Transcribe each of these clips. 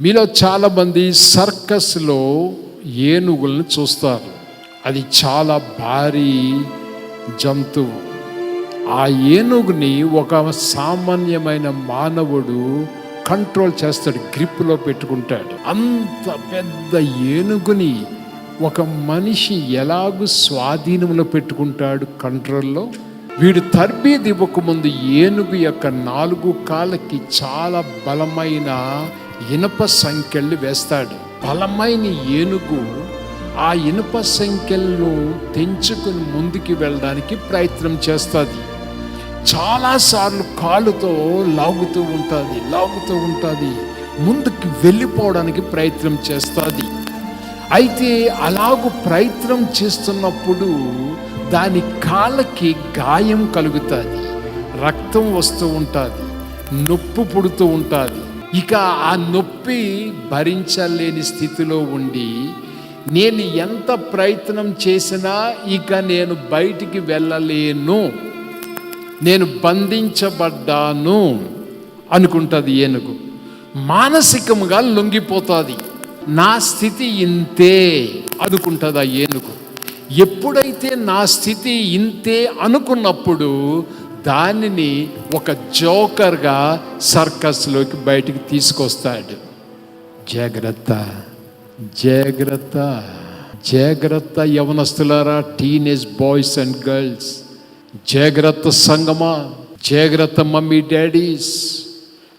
మీలో చాలామంది సర్కస్లో ఏనుగులను చూస్తారు. అది చాలా భారీ జంతువు. ఆ ఏనుగుని ఒక సామాన్యమైన మానవుడు కంట్రోల్ చేస్తాడు గ్రిప్లో పెట్టుకుంటాడు. అంత పెద్ద ఏనుగుని ఒక మనిషి ఎలాగూ స్వాధీనంలో పెట్టుకుంటాడు కంట్రోల్లో? వీడు తర్బీది ఇవ్వకముందు ఏనుగు యొక్క నాలుగు కాళ్ళకి చాలా బలమైన ఇనుప సంఖ్యలు వేస్తాడు. బలమైన ఏనుగు ఆ ఇనుప సంఖ్యలను తెంచుకుని ముందుకు వెళ్ళడానికి ప్రయత్నం చేస్తుంది. చాలాసార్లు కాలుతో లాగుతూ ఉంటుంది లాగుతూ ఉంటుంది. ముందుకు వెళ్ళిపోవడానికి ప్రయత్నం చేస్తుంది. అయితే అలాగూ ప్రయత్నం చేస్తున్నప్పుడు దాని కాళ్ళకి గాయం కలుగుతుంది. రక్తం వస్తూ ఉంటుంది నొప్పి పుడుతూ ఉంటుంది. ఇక ఆ నొప్పి భరించలేని స్థితిలో ఉండి నేను ఎంత ప్రయత్నం చేసినా ఇక నేను బయటికి వెళ్ళలేను. నేను బంధించబడ్డాను అనుకుంటుంది ఏనుగు. మానసికంగా లొంగిపోతుంది. నా స్థితి ఇంతే అనుకుంటుంది ఆ ఏనుగు. ఎప్పుడైతే నా స్థితి ఇంతే అనుకున్నప్పుడు దానిని ఒక జోకర్గా సర్కస్లోకి బయటికి తీసుకొస్తాడు. జాగ్రత్త జాగ్రత్త జాగ్రత్త యవనస్తులారా టీనేజ్ బాయ్స్ అండ్ గర్ల్స్ జాగ్రత్త సంగమా జాగ్రత్త మమ్మీ డాడీస్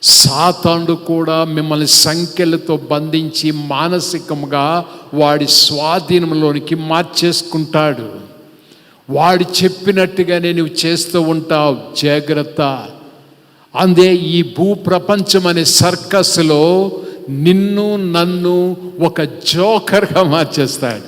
సాతాండు కూడా మిమ్మల్ని సంఖ్యలతో బంధించి మానసికంగా వాడి స్వాధీనంలోనికి మార్చేసుకుంటాడు. వాడు చెప్పినట్టుగానే నువ్వు చేస్తూ ఉంటావు. జాగ్రత్త. అందే ఈ భూ ప్రపంచం అనే సర్కస్లో నిన్ను నన్ను ఒక జోకర్గా మార్చేస్తాడు.